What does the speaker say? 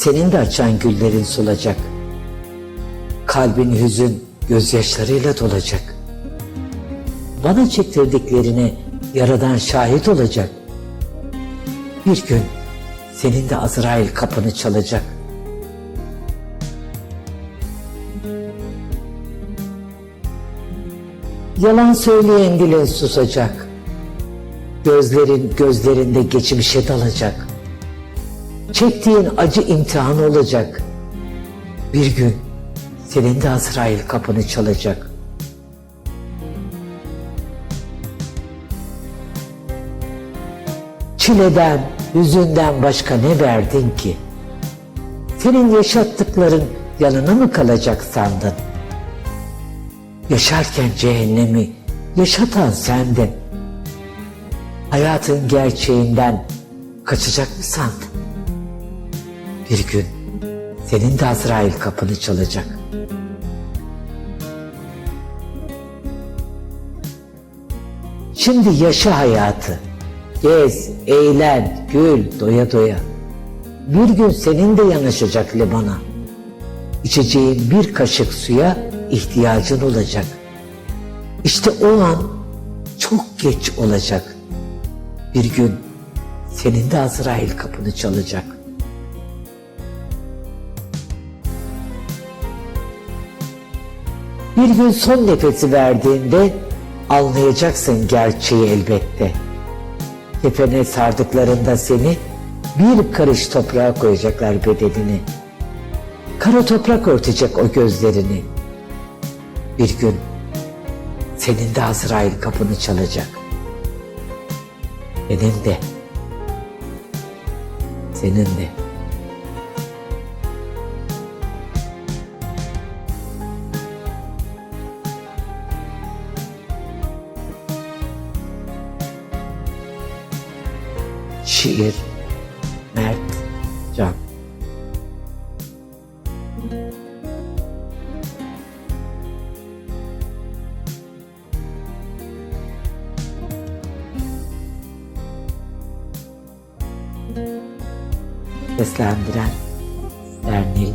senin de açan güllerin solacak. Kalbin hüzün gözyaşlarıyla dolacak. Bana çektirdiklerine yaradan şahit olacak. Bir gün senin de Azrail kapını çalacak. Yalan söyleyen dilin susacak. Gözlerin gözlerinde geçmişe dalacak. Çektiğin acı imtihan olacak. Bir gün senin de Azrail kapını çalacak. Çileden, hüzünden başka ne verdin ki? Senin yaşattıkların yanına mı kalacak sandın? Yaşarken cehennemi yaşatan sendin. Hayatın gerçeğinden kaçacak mı sandın? Bir gün senin de Azrail kapını çalacak. Şimdi yaşa hayatı. Gez, eğlen, gül, doya doya. Bir gün senin de yanaşacak limana. İçeceğin bir kaşık suya ihtiyacın olacak. İşte o an çok geç olacak. Bir gün senin de Azrail kapını çalacak. Bir gün son nefesi verdiğinde anlayacaksın gerçeği elbette. Kefene sardıklarında seni bir karış toprağa koyacaklar bedenini. Kara toprak örtecek o gözlerini. Bir gün senin de Azrail kapını çalacak. Benim de. Senin de. Şiir Mert Can Seslendiren Bernil